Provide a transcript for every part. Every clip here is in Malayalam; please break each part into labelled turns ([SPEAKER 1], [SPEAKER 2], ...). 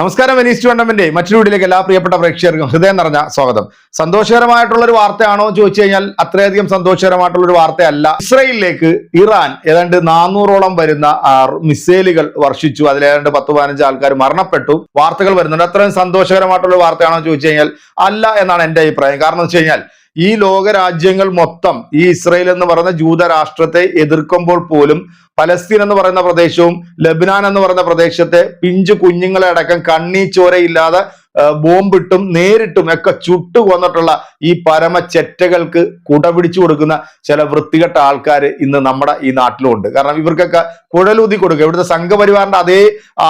[SPEAKER 1] നമസ്കാരം വെനീസ് ടൂർണമെന്റ് മറ്റൊരു വീട്ടിലേക്ക് എല്ലാ പ്രിയപ്പെട്ട പ്രേക്ഷകർക്കും ഹൃദയം നിറഞ്ഞ സ്വാഗതം. സന്തോഷകരമായിട്ടുള്ള ഒരു വാർത്തയാണോ എന്ന് ചോദിച്ചു കഴിഞ്ഞാൽ അത്രയധികം സന്തോഷകരമായിട്ടുള്ള ഒരു വാർത്തയല്ല. ഇസ്രയേലിലേക്ക് ഇറാൻ ഏതാണ്ട് നാനൂറോളം വരുന്ന മിസൈലുകൾ വർഷിച്ചു. അതിൽ ഏതാണ്ട് പത്ത് പതിനഞ്ച് ആൾക്കാർ മരണപ്പെട്ടു. വാർത്തകൾ വരുന്നുണ്ട്. അത്രയും സന്തോഷകരമായിട്ടുള്ള വാർത്തയാണോ എന്ന് ചോദിച്ചു കഴിഞ്ഞാൽ അല്ല എന്നാണ് എന്റെ അഭിപ്രായം. കാരണം വെച്ച് കഴിഞ്ഞാൽ ഈ ലോകരാജ്യങ്ങൾ മൊത്തം ഈ ഇസ്രയേൽ എന്ന് പറയുന്ന ജൂത രാഷ്ട്രത്തെ എതിർക്കുമ്പോൾ പോലും പലസ്തീൻ എന്ന് പറയുന്ന പ്രദേശവും ലബനാൻ എന്ന് പറയുന്ന പ്രദേശത്തെ പിഞ്ചു കുഞ്ഞുങ്ങളെ അടക്കം കണ്ണീ ചോരയില്ലാതെ ബോംബിട്ടും നേരിട്ടും ഒക്കെ ചുട്ടു കൊന്നിട്ടുള്ള ഈ പരമ ചെറ്റകൾക്ക് കുടപിടിച്ചു കൊടുക്കുന്ന ചില വൃത്തികെട്ട ആൾക്കാർ ഇന്ന് നമ്മുടെ ഈ നാട്ടിലുണ്ട്. കാരണം ഇവർക്കൊക്കെ കുഴലൂതി കൊടുക്കുക. ഇവിടുത്തെ സംഘപരിവാറിന്റെ അതേ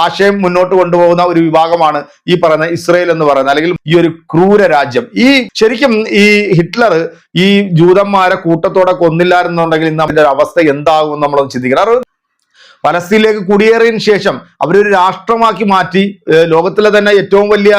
[SPEAKER 1] ആശയം മുന്നോട്ട് കൊണ്ടുപോകുന്ന ഒരു വിഭാഗമാണ് ഈ പറയുന്ന ഇസ്രയേൽ എന്ന് പറയുന്നത്. അല്ലെങ്കിൽ ഈ ഒരു ക്രൂര രാജ്യം. ഈ ശരിക്കും ഈ ഹിറ്റ്ലർ ഈ ജൂതന്മാരെ കൂട്ടത്തോടെ കൊന്നില്ലായിരുന്നുണ്ടെങ്കിൽ ഇന്ന് അവരുടെ അവസ്ഥ എന്താകും നമ്മളൊന്ന് ചിന്തിക്കണം. പലസ്തീനിലേക്ക് കുടിയേറിയതിനു ശേഷം അവരൊരു രാഷ്ട്രമാക്കി മാറ്റി. ലോകത്തിലെ തന്നെ ഏറ്റവും വലിയ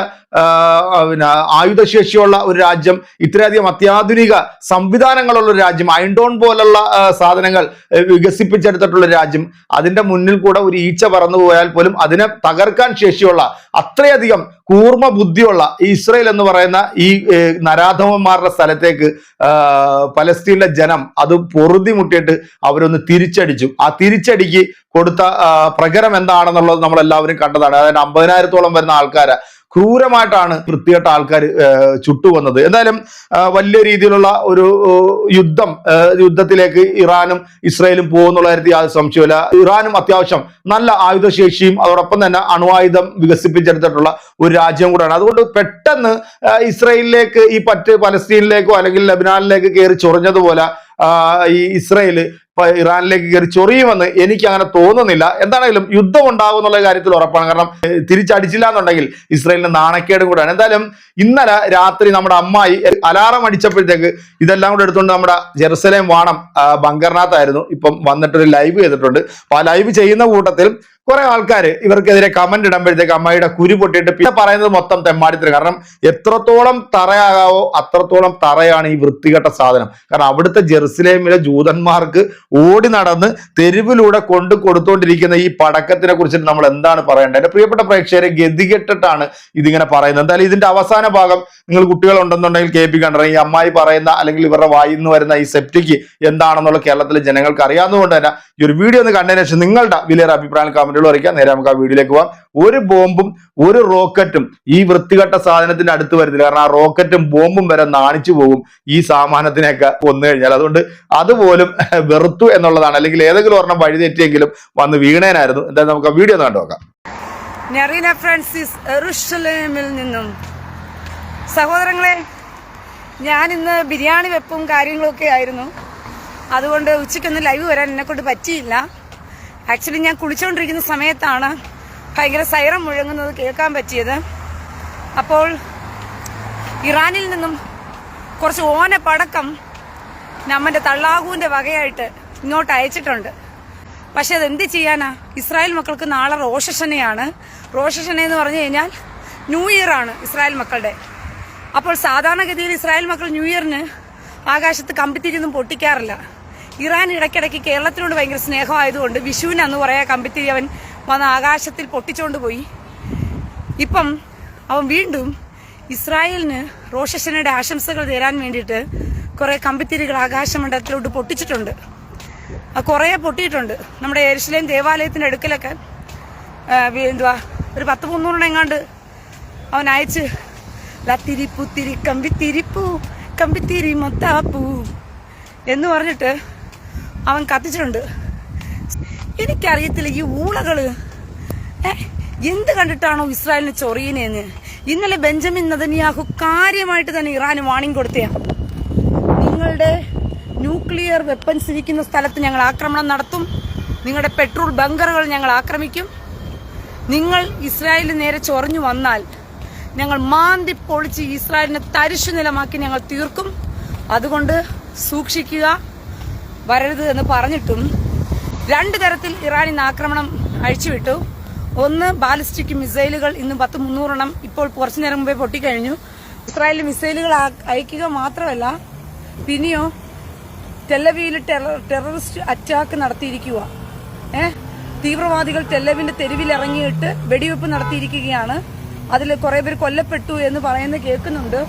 [SPEAKER 1] പിന്നെ ആയുധശേഷിയുള്ള ഒരു രാജ്യം ഇത്രയധികം അത്യാധുനിക സംവിധാനങ്ങളുള്ള ഒരു രാജ്യം അയൺഡോൺ പോലുള്ള സാധനങ്ങൾ വികസിപ്പിച്ചെടുത്തിട്ടുള്ള രാജ്യം. അതിന്റെ മുന്നിൽ കൂടെ ഒരു ഈച്ച പറന്നു പോയാൽ പോലും അതിനെ തകർക്കാൻ ശേഷിയുള്ള അത്രയധികം കൂർമ്മ ബുദ്ധിയുള്ള ഇസ്രയേൽ എന്ന് പറയുന്ന ഈ നരാധവന്മാരുടെ സ്ഥലത്തേക്ക് പലസ്തീനിലെ ജനം അത് പൊറുതി മുട്ടിയിട്ട് അവരൊന്ന് തിരിച്ചടിച്ചു. ആ തിരിച്ചടിക്ക് കൊടുത്ത പ്രകരം എന്താണെന്നുള്ളത് നമ്മൾ എല്ലാവരും കണ്ടതാണ്. അതായത് അമ്പതിനായിരത്തോളം വരുന്ന ആൾക്കാരെ ക്രൂരമായിട്ടാണ് വൃത്തികെട്ട ആൾക്കാർ ചുട്ടുവന്നത്. എന്തായാലും വലിയ രീതിയിലുള്ള ഒരു യുദ്ധം യുദ്ധത്തിലേക്ക് ഇറാനും ഇസ്രയേലും പോകുന്നുള്ള കാര്യത്തിൽ യാതൊരു സംശയമില്ല ഇറാനും അത്യാവശ്യം നല്ല ആയുധശേഷിയും അതോടൊപ്പം തന്നെ അണുവായുധം വികസിപ്പിച്ചെടുത്തിട്ടുള്ള ഒരു രാജ്യം കൂടെയാണ്. അതുകൊണ്ട് പെട്ടെന്ന് ഇസ്രയേലിലേക്ക് ഈ പറ്റ് പലസ്തീനിലേക്കോ അല്ലെങ്കിൽ ലബനാനിലേക്ക് കയറി ചൊറിഞ്ഞതുപോലെ ഈ ഇസ്രയേൽ ഇപ്പൊ ഇറാനിലേക്ക് കയറി ചൊറിയുമെന്ന് എനിക്ക് അങ്ങനെ തോന്നുന്നില്ല. എന്താണെങ്കിലും യുദ്ധം ഉണ്ടാകും എന്നുള്ള കാര്യത്തിൽ ഉറപ്പാണ്. കാരണം തിരിച്ചടിച്ചില്ല എന്നുണ്ടെങ്കിൽ ഇസ്രയേലിന് നാണക്കേടും കൂടെയാണ്. എന്തായാലും ഇന്നലെ രാത്രി നമ്മുടെ അമ്മായി അലാറം അടിച്ചപ്പോഴത്തേക്ക് ഇതെല്ലാം കൂടെ എടുത്തുകൊണ്ട് നമ്മുടെ ജെറുസലേം വാണം ബങ്കറിനകത്തായിരുന്നു ഇപ്പം വന്നിട്ടൊരു ലൈവ് ചെയ്തിട്ടുണ്ട്. അപ്പൊ ആ ലൈവ് ചെയ്യുന്ന കൂട്ടത്തിൽ കുറെ ആൾക്കാർ ഇവർക്കെതിരെ കമന്റ് ഇടുമ്പോഴത്തേക്ക് അമ്മയുടെ കുരു പൊട്ടിയിട്ട് പിന്നെ പറയുന്നത് മൊത്തം തെമ്മാടിത്തരം. കാരണം എത്രത്തോളം തറയാകാവോ അത്രത്തോളം തറയാണ് ഈ വൃത്തികെട്ട സാധനം. കാരണം അവിടുത്തെ ജെറുസലേമിലെ ജൂതന്മാർക്ക് ഓടി നടന്ന് തെരുവിലൂടെ കൊണ്ടു കൊടുത്തുകൊണ്ടിരിക്കുന്ന ഈ പടക്കത്തിനെ കുറിച്ചിട്ട് നമ്മൾ എന്താണ് പറയേണ്ടത്? എന്റെ പ്രിയപ്പെട്ട പ്രേക്ഷകരെ ഗതികെട്ടിട്ടാണ് ഇതിങ്ങനെ പറയുന്നത്. എന്തായാലും ഇതിന്റെ അവസാന ഭാഗം നിങ്ങൾ കുട്ടികൾ കുട്ടികളുണ്ടെന്നുണ്ടെങ്കിൽ കേൾപ്പിക്കണ്ട ഈ അമ്മായി പറയുന്ന അല്ലെങ്കിൽ ഇവരുടെ വായിൽ നിന്ന് വരുന്ന ഈ സെപ്റ്റിക്ക് എന്താണെന്നുള്ള കേരളത്തിലെ ജനങ്ങൾക്ക് അറിയാവുന്നതുകൊണ്ട് തന്നെ ഈ ഒരു വീഡിയോ ഒന്ന് കണ്ടതിന് ശേഷം നിങ്ങളുടെ വിലയേറെ അഭിപ്രായം കമന്റുകൾ അറിയിക്കാം നേരെ നമുക്ക് ആ വീഡിയോയിലേക്ക് പോകാം ഒരു ബോംബും ഒരു റോക്കറ്റും ഈ വൃത്തികെട്ട സാധനത്തിന്റെ അടുത്ത് വരുന്നില്ല കാരണം ആ റോക്കറ്റും ബോംബും വരെ നാണിച്ചു പോകും ഈ സാമാനത്തിനെയൊക്കെ കൊന്നു കഴിഞ്ഞാൽ. അതുകൊണ്ട് അതുപോലും വെറുത്തു എന്നുള്ളതാണ്. അല്ലെങ്കിൽ ഏതെങ്കിലും ഒരെണ്ണം വഴിതെറ്റിയെങ്കിലും വന്ന് വീണേനായിരുന്നു. എന്തായാലും നമുക്ക് ആ വീഡിയോ ഒന്ന് കണ്ടു നോക്കാം
[SPEAKER 2] നെറീന ഫ്രാൻസിസ് നിന്നും. സഹോദരങ്ങളെ ഞാൻ ഇന്ന് ബിരിയാണി വെപ്പും കാര്യങ്ങളൊക്കെ ആയിരുന്നു. അതുകൊണ്ട് ഉച്ചയ്ക്കൊന്ന് ലൈവ് വരാൻ എന്നെക്കൊണ്ട് പറ്റിയില്ല. ആക്ച്വലി ഞാൻ കുളിച്ചുകൊണ്ടിരിക്കുന്ന സമയത്താണ് ഭയങ്കര സൈറം മുഴങ്ങുന്നത് കേൾക്കാൻ പറ്റിയത്. അപ്പോൾ ഇറാനിൽ നിന്നും കുറച്ച് ഓന പടക്കം നമ്മന്റെ തള്ളാഹുവിന്റെ വകയായിട്ട് ഇങ്ങോട്ട് അയച്ചിട്ടുണ്ട്. പക്ഷെ അത് എന്ത് ചെയ്യാനാ? ഇസ്രായേൽ മക്കൾക്ക് നാളെ റോഷഷനയാണ് റോഷഷന എന്ന് പറഞ്ഞു കഴിഞ്ഞാൽ ന്യൂ ഇയർ ആണ് ഇസ്രായേൽ മക്കളുടെ. അപ്പോൾ സാധാരണഗതിയിൽ ഇസ്രായേൽ മക്കൾ ന്യൂ ഇയറിന് ആകാശത്ത് കമ്പിത്തിരിയൊന്നും പൊട്ടിക്കാറില്ല. ഇറാൻ ഇടയ്ക്കിടയ്ക്ക് കേരളത്തിനോട് ഭയങ്കര സ്നേഹമായതുകൊണ്ട് വിഷുവിന് അന്ന് പറയാ കമ്പിത്തിരി അവൻ വന്ന് ആകാശത്തിൽ പൊട്ടിച്ചുകൊണ്ട് പോയി. ഇപ്പം അവൻ വീണ്ടും ഇസ്രായേലിന് റോഷഷനയുടെ ആശംസകൾ തരാൻ വേണ്ടിയിട്ട് കുറെ കമ്പിത്തിരികൾ ആകാശമണ്ഡലത്തിലോട്ട് പൊട്ടിച്ചിട്ടുണ്ട്. ആ കുറേ പൊട്ടിയിട്ടുണ്ട്. നമ്മുടെ എരിശിലേം ദേവാലയത്തിന്റെ അടുക്കലൊക്കെ എന്തുവാ ഒരു പത്ത് മുന്നൂറെണ്ണം എങ്ങാണ്ട് അവൻ അയച്ച് ലത്തിരിപ്പുത്തിരി കമ്പിത്തിരിപ്പൂ കമ്പിത്തിരി മൊത്താപ്പൂ എന്ന് പറഞ്ഞിട്ട് അവൻ കത്തിച്ചിട്ടുണ്ട്. എനിക്കറിയത്തില്ല ഈ ഊളകൾ. എന്ത് കണ്ടിട്ടാണോ ഇസ്രായേലിന് ചൊറിയനെന്ന് ഇന്നലെ ബെഞ്ചമിൻ നദനിയാഹു കാര്യമായിട്ട് തന്നെ ഇറാന് വാണിംഗ് കൊടുത്തയാ. നിങ്ങളുടെ ന്യൂക്ലിയർ വെപ്പൻസ് ഇരിക്കുന്ന സ്ഥലത്ത് ഞങ്ങൾ ആക്രമണം നടത്തും. നിങ്ങളുടെ പെട്രോൾ ബങ്കറുകൾ ഞങ്ങൾ ആക്രമിക്കും. നിങ്ങൾ ഇസ്രായേലിന് നേരെ ചൊറിഞ്ഞു വന്നാൽ ഞങ്ങൾ മാന്തി പൊളിച്ച് ഇസ്രായേലിനെ തരിശു നിലമാക്കി ഞങ്ങൾ തീർക്കും. അതുകൊണ്ട് സൂക്ഷിക്കുക. വരരുത് എന്ന് പറഞ്ഞിട്ടും രണ്ട് തരത്തിൽ ഇറാൻ ഇന്ന് ആക്രമണം അഴിച്ചുവിട്ടു. ഒന്ന് ബാലിസ്റ്റിക് മിസൈലുകൾ ഇന്ന് പത്ത് മുന്നൂറെണ്ണം ഇപ്പോൾ കുറച്ചു നേരം മുമ്പേ പൊട്ടിക്കഴിഞ്ഞു. ഇസ്രായേൽ മിസൈലുകൾ അയക്കുക മാത്രമല്ല പിന്നെയോ ടെല്ലവിയിൽ ടെററിസ്റ്റ് അറ്റാക്ക് നടത്തിയിരിക്കുക. ഏ? തീവ്രവാദികൾ ടെല്ലവിന്റെ തെരുവിൽ ഇറങ്ങിയിട്ട് വെടിവെപ്പ് നടത്തിയിരിക്കുകയാണ്. അതിൽ കുറെ പേര് കൊല്ലപ്പെട്ടു എന്ന് പറയുന്നത് കേൾക്കുന്നുണ്ട്.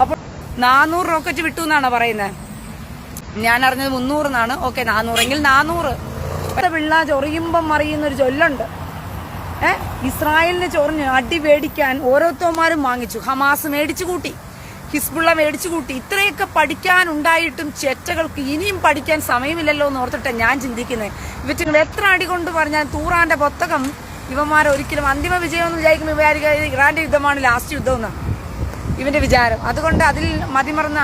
[SPEAKER 2] അപ്പോൾ നാനൂറ് റോക്കറ്റ് വിട്ടു എന്നാണ് പറയുന്നത്? ഞാൻ അറിഞ്ഞത് മുന്നൂറ് എന്നാണ്. ഓക്കെ നാനൂറെങ്കിൽ നാനൂറ്. പിള്ള ചൊറിയുമ്പം മറിയുന്ന ഒരു ചൊല്ലുണ്ട്. ഏ? ഇസ്രായേലിന് ചൊറിഞ്ഞ് അടി മേടിക്കാൻ ഓരോരുത്തന്മാരും വാങ്ങിച്ചു. ഹമാസ് മേടിച്ചു കൂട്ടി. ഹിസ്ബുള്ള മേടിച്ചു കൂട്ടി. ഇത്രയൊക്കെ പഠിക്കാനുണ്ടായിട്ടും ചെറ്റകൾക്ക് ഇനിയും പഠിക്കാൻ സമയമില്ലല്ലോ എന്ന് ഓർത്തിട്ട് ഞാൻ ചിന്തിക്കുന്നത് ഇവറ്റ് എത്ര അടി കൊണ്ട് പറഞ്ഞാൽ തൂറാന്റെ പുസ്തകം ഇവന്മാർ ഒരിക്കലും അന്തിമ വിജയം എന്ന് വിചാരിക്കുമ്പോൾ വിചാരിക്കുക ഇറാന്റെ യുദ്ധമാണ് ലാസ്റ്റ് യുദ്ധം എന്ന് ഇവന്റെ വിചാരം. അതുകൊണ്ട് അതിൽ മതിമറന്ന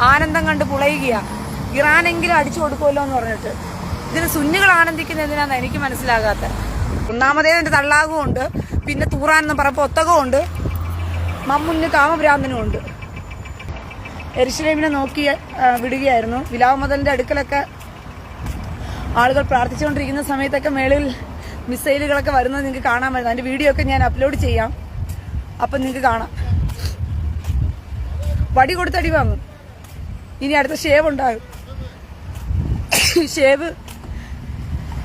[SPEAKER 2] ആനന്ദം കണ്ട് പുളയുകയാ. ഇറാനെങ്കിലും അടിച്ചു കൊടുക്കുമല്ലോ എന്ന് പറഞ്ഞിട്ട്. ഇതിന് സുന്നികൾ ആനന്ദിക്കുന്ന എന്തിനാന്ന് എനിക്ക് മനസ്സിലാകാത്ത. ഒന്നാമതേ എന്റെ തള്ളാകുമുണ്ട് പിന്നെ തൂറാനെന്ന് പറയുമ്പോൾ ഒത്തകമുണ്ട് മമ്മുന്ന് കാമഭ്രാന്തനും ഉണ്ട്. എരിശ്ലേമിനെ നോക്കി വിടുകയായിരുന്നു. വിലാമതലിന്റെ അടുക്കലൊക്കെ ആളുകൾ പ്രാർത്ഥിച്ചുകൊണ്ടിരിക്കുന്ന സമയത്തൊക്കെ മേളിൽ മിസൈലുകളൊക്കെ വരുന്നത് നിങ്ങൾക്ക് പറ്റും അതിന്റെ വീഡിയോ ഒക്കെ ഞാൻ അപ്ലോഡ് ചെയ്യാം. അപ്പം നിങ്ങൾക്ക് കാണാം. വടി കൊടുത്തടി വാങ്ങും. ഇനി അടുത്ത ഷേവ് ഉണ്ടാകും. ഷേവ്.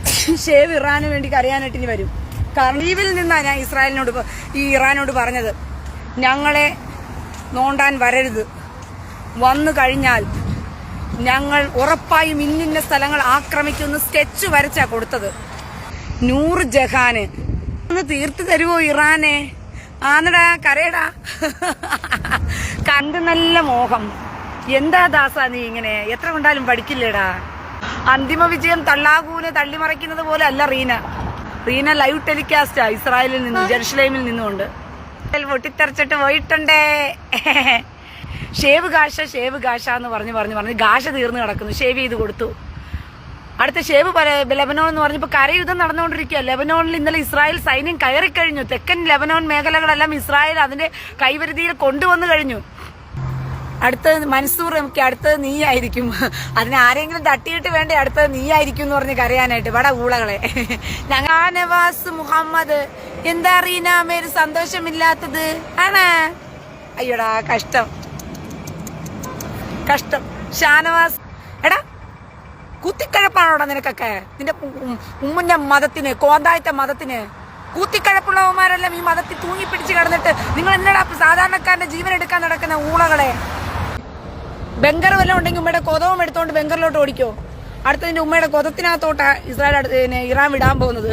[SPEAKER 2] ഷേവ് ഇറാന് വേണ്ടി കരയാനായിട്ട് ഇനി വരും. കാരണം ലീവിൽ നിന്നാണ് ഞാൻ ഇസ്രായേലിനോട് ഈ ഇറാനോട് പറഞ്ഞത്. ഞങ്ങളെ നോണ്ടാൻ വരരുത്. വന്നു കഴിഞ്ഞാൽ ഞങ്ങൾ ഉറപ്പായും ഇന്നിന്ന സ്ഥലങ്ങൾ ആക്രമിക്കുന്ന സ്കെച്ച് വരച്ചാ കൊടുത്തത്. നൂറ് ജഹാന്. ഒന്ന് തീർത്തു തരുമോ ഇറാനെ? ആന്നടാ കരയടാ. കണ്ട് നല്ല മോഹം. എന്താ ദാസാ നീ ഇങ്ങനെ? എത്ര കൊണ്ടാലും പഠിക്കില്ലേടാ? അന്തിമ വിജയം തള്ളാകൂനെ തള്ളിമറിക്കുന്നത് പോലെ അല്ല റീന. റീന ലൈവ് ടെലികാസ്റ്റാ ഇസ്രായേലിൽ നിന്ന് ജെറുസലേമിൽ നിന്നുകൊണ്ട് പൊട്ടിത്തെറിച്ചിട്ട് പോയിട്ടുണ്ടേ. ഷേവ് ഗാഷ ഷേവ് ഗാഷ എന്ന് പറഞ്ഞ് പറഞ്ഞ് പറഞ്ഞ് ഗാഷ തീർന്നു കിടക്കുന്നു. ഷേവ് ചെയ്ത് കൊടുത്തു. അടുത്ത ഷേവ് ലെബനോൺ എന്ന് പറഞ്ഞപ്പോൾ കരയുദ്ധം നടന്നുകൊണ്ടിരിക്കുക. ലെബനോണിൽ ഇന്നലെ ഇസ്രായേൽ സൈന്യം കയറിക്കഴിഞ്ഞു. തെക്കൻ ലെബനോൺ മേഖലകളെല്ലാം ഇസ്രായേൽ അതിന്റെ കൈവരുതിയിൽ കൊണ്ടുവന്നു കഴിഞ്ഞു. അടുത്തത് മൻസൂർ നമുക്ക് അടുത്തത് നീ ആയിരിക്കും അതിന് ആരെങ്കിലും തട്ടിയിട്ട് വേണ്ടേ അടുത്തത് നീ ആയിരിക്കും എന്ന് പറഞ്ഞ് കരയാനായിട്ട്. വട ഊളകളെ. ഞങ്ങൾ മുഹമ്മദ്. എന്താ റീനാമേര് സന്തോഷമില്ലാത്തത്? ആണ്. അയ്യോടാ കഷ്ടം. കഷ്ടം. ഷാനവാസ്. എടാ കുത്തിക്കഴപ്പാണോടാ നിനക്കൊക്കെ? നിന്റെ ഉമ്മുന്റെ മതത്തിന് കോന്തായത്തെ മതത്തിന്. കൂത്തിക്കഴപ്പുള്ളവന്മാരെല്ലാം ഈ മതത്തിൽ തൂങ്ങിപ്പിടിച്ച് കിടന്നിട്ട് നിങ്ങൾ എന്നടാ സാധാരണക്കാരന്റെ ജീവൻ എടുക്കാൻ നടക്കുന്ന ഊളകളെ? ബംഗർ വല്ലതും ഉണ്ടെങ്കിൽ ഉമ്മയുടെ കൊതവും എടുത്തോണ്ട് ബംഗറിലോട്ട് ഓടിക്കോ. അടുത്തതിന്റെ ഉമ്മയുടെ കൊതത്തിനകത്തോട്ടാ ഇസ്രായേൽ അടുത്ത് ഇറാൻ വിടാൻ പോകുന്നത്.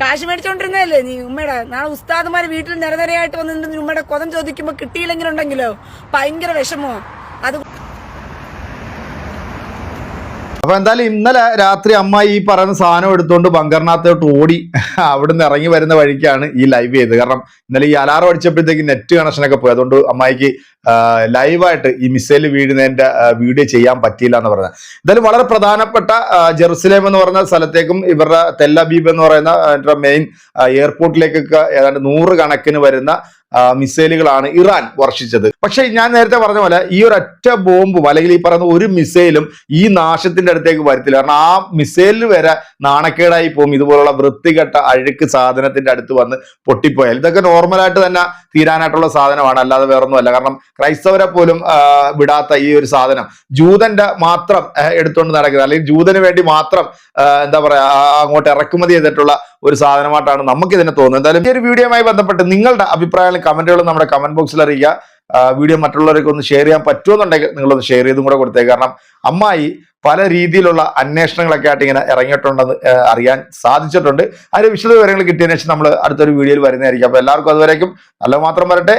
[SPEAKER 2] കാശ് മേടിച്ചോണ്ടിരുന്നല്ലേ നീ ഉമ്മയുടെ? നാളെ ഉസ്താദുമാര് വീട്ടിൽ നിരനിരയായിട്ട് വന്നിട്ട് ഉമ്മയുടെ കൊതം ചോദിക്കുമ്പോ കിട്ടിയില്ലെങ്കിലുണ്ടെങ്കിലോ? ഭയങ്കര വിഷമോ? അത്
[SPEAKER 1] അപ്പൊ എന്തായാലും ഇന്നലെ രാത്രി അമ്മ ഈ പറയുന്ന സാധനം എടുത്തുകൊണ്ട് ബങ്കറിനകത്തോട്ട് ഓടി അവിടുന്ന് ഇറങ്ങി വരുന്ന വഴിക്കാണ് ഈ ലൈവ് ചെയ്തത്. കാരണം ഇന്നലെ ഈ അലാറം അടിച്ചപ്പോഴത്തേക്ക് നെറ്റ് കണക്ഷനൊക്കെ പോയി. അതുകൊണ്ട് അമ്മായിക്ക് ലൈവായിട്ട് ഈ മിസൈൽ വീഴുന്നതിന്റെ വീഡിയോ ചെയ്യാൻ പറ്റിയില്ല എന്ന് പറഞ്ഞത്. എന്തായാലും വളരെ പ്രധാനപ്പെട്ട ജെറുസലേം എന്ന് പറയുന്ന സ്ഥലത്തേക്കും ഇവരുടെ തെല്ലബീബ് എന്ന് പറയുന്ന മെയിൻ എയർപോർട്ടിലേക്കൊക്കെ ഏതാണ്ട് നൂറ് കണക്കിന് വരുന്ന മിസൈലുകളാണ് ഇറാൻ വർഷിച്ചത്. പക്ഷേ ഞാൻ നേരത്തെ പറഞ്ഞ പോലെ ഈ ഒരു ഒറ്റ ബോംബും അല്ലെങ്കിൽ ഈ പറയുന്ന ഒരു മിസൈലും ഈ നാശത്തിന്റെ അടുത്തേക്ക് വരത്തില്ല. കാരണം ആ മിസൈലിന് വരെ നാണക്കേടായി പോകും. ഇതുപോലുള്ള വൃത്തികെട്ട അഴുക്ക് സാധനത്തിന്റെ അടുത്ത് വന്ന് പൊട്ടിപ്പോയാൽ. ഇതൊക്കെ നോർമലായിട്ട് തന്നെ തീരാനായിട്ടുള്ള സാധനമാണ്. അല്ലാതെ വേറൊന്നുമല്ല. കാരണം ക്രൈസ്തവരെ പോലും വിടാത്ത ഈ ഒരു സാധനം. ജൂതന്റെ മാത്രം എടുത്തുകൊണ്ട് നടക്കുന്നത്. അല്ലെങ്കിൽ ജൂതന് വേണ്ടി മാത്രം എന്താ പറയാ അങ്ങോട്ട് ഇറക്കുമതി ചെയ്തിട്ടുള്ള ഒരു സാധനമായിട്ടാണ് നമുക്ക് ഇതിനെ തോന്നുന്നത്. എന്തായാലും ഈ ഒരു വീഡിയോയുമായി ബന്ധപ്പെട്ട് നിങ്ങളുടെ അഭിപ്രായങ്ങളും കമന്റുകളും നമ്മുടെ കമന്റ് ബോക്സിൽ അറിയിക്കുക. വീഡിയോ മറ്റുള്ളവരൊക്കെ ഒന്ന് ഷെയർ ചെയ്യാൻ പറ്റുമെന്നുണ്ടെങ്കിൽ നിങ്ങളൊന്ന് ഷെയർ ചെയ്തും കൂടെ കൊടുത്തേക്ക്. കാരണം അമ്മായി പല രീതിയിലുള്ള അന്വേഷണങ്ങളൊക്കെ ആയിട്ട് ഇങ്ങനെ ഇറങ്ങിയിട്ടുണ്ടെന്ന് അറിയാൻ സാധിച്ചിട്ടുണ്ട്. അതിന്റെ വിശദ വിവരങ്ങൾ കിട്ടിയതിനു ശേഷം നമ്മൾ അടുത്തൊരു വീഡിയോയിൽ വരുന്നതായിരിക്കും. അപ്പൊ എല്ലാവർക്കും അതുവരേക്കും നല്ല മാത്രം വരട്ടെ.